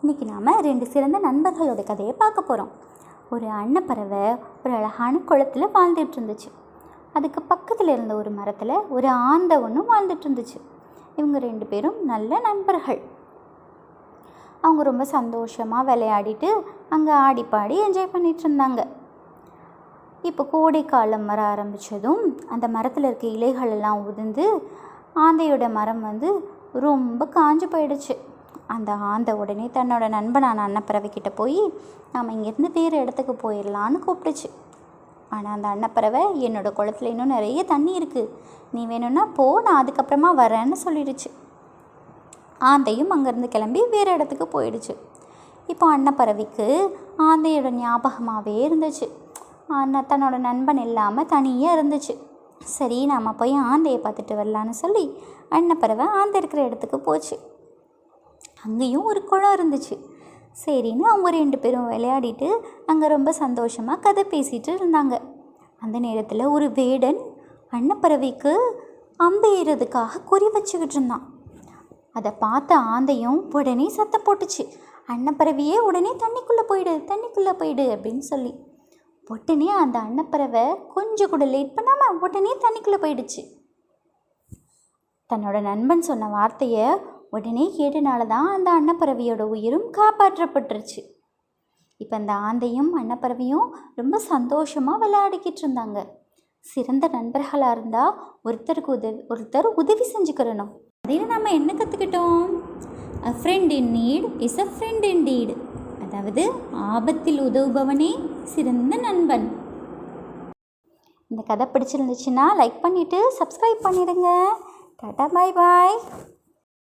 இன்றைக்கி நாம் ரெண்டு சிறந்த நண்பர்களோட கதையை பார்க்க போகிறோம் ஒரு அன்னப்பறவை ஒரு அழகான குளத்தில் வாழ்ந்துட்டு இருந்துச்சு. அதுக்கு பக்கத்தில் இருந்த ஒரு மரத்தில் ஒரு ஆந்தை ஒன்றும் வாழ்ந்துட்டு இருந்துச்சு. இவங்க ரெண்டு பேரும் நல்ல நண்பர்கள். அவங்க ரொம்ப சந்தோஷமாக விளையாடிட்டு அங்கே ஆடி பாடி என்ஜாய் பண்ணிகிட்டு இருந்தாங்க. இப்போ கோடைக்காலம் வர ஆரம்பித்ததும் அந்த மரத்தில் இருக்க இலைகளெல்லாம் உதிர்ந்து ஆந்தையோட மரம் வந்து ரொம்ப காஞ்சு போயிடுச்சு. அந்த ஆந்தை உடனே தன்னோட நண்பனான அன்னப்பறவைக்கிட்ட போய் நாம் இங்கேருந்து வேறு இடத்துக்கு போயிடலான்னு கூப்பிட்டுச்சு. ஆனால் அந்த அன்னப்பறவை என்னோட குளத்துல இன்னும் நிறைய தண்ணி இருக்குது நீ வேணும்னா போ நான் அதுக்கப்புறமா வரேன்னு சொல்லிடுச்சு. ஆந்தையும் அங்கேருந்து கிளம்பி வேறு இடத்துக்கு போயிடுச்சு. இப்போ அன்னப்பறவைக்கு ஆந்தையோட ஞாபகமாகவே இருந்துச்சு. ஆனால் தன்னோட நண்பன் இல்லாமல் தனியாக இருந்துச்சு. சரி நம்ம போய் ஆந்தையை பார்த்துட்டு வரலான்னு சொல்லி அன்னப்பறவை ஆந்தை இருக்கிற இடத்துக்கு போச்சு. அங்கேயும் ஒரு குளம் இருந்துச்சு. சரின்னு அவங்க ரெண்டு பேரும் விளையாடிட்டு அங்கே ரொம்ப சந்தோஷமாக கதை பேசிகிட்டு இருந்தாங்க. அந்த நேரத்தில் ஒரு வேடன் அன்னப்பறவைக்கு அம்பு ஏறுறதுக்காக குறி வச்சுக்கிட்டு இருந்தான். அதை பார்த்த ஆந்தையும் உடனே சத்தம் போட்டுச்சு. அன்னப்பறவையே உடனே தண்ணிக்குள்ளே போயிடு தண்ணிக்குள்ளே போயிடு அப்படின்னு சொல்லி. உடனே அந்த அன்னப்பறவை கொஞ்சம் கூட லேட் பண்ணாமல் உடனே தண்ணிக்குள்ளே போயிடுச்சு. தன்னோட நண்பன் சொன்ன வார்த்தையை உடனே கேட்டனால தான் அந்த அன்னப்பறவையோட உயிரும் காப்பாற்றப்பட்டுருச்சு. இப்போ அந்த ஆந்தையும் அன்னப்பறவையும் ரொம்ப சந்தோஷமாக விளையாடிக்கிட்டு இருந்தாங்க. சிறந்த நண்பர்களாக இருந்தால் ஒருத்தருக்கு உதவி ஒருத்தர் உதவி செஞ்சுக்கிறணும். அதில் நம்ம என்ன கற்றுக்கிட்டோம் a friend in need is a friend indeed அதாவது ஆபத்தில் உதவுபவனே சிறந்த நண்பன். இந்த கதை பிடிச்சிருந்துச்சுன்னா லைக் பண்ணிவிட்டு சப்ஸ்கிரைப் பண்ணிடுங்க. டாட்டா பாய் பாய்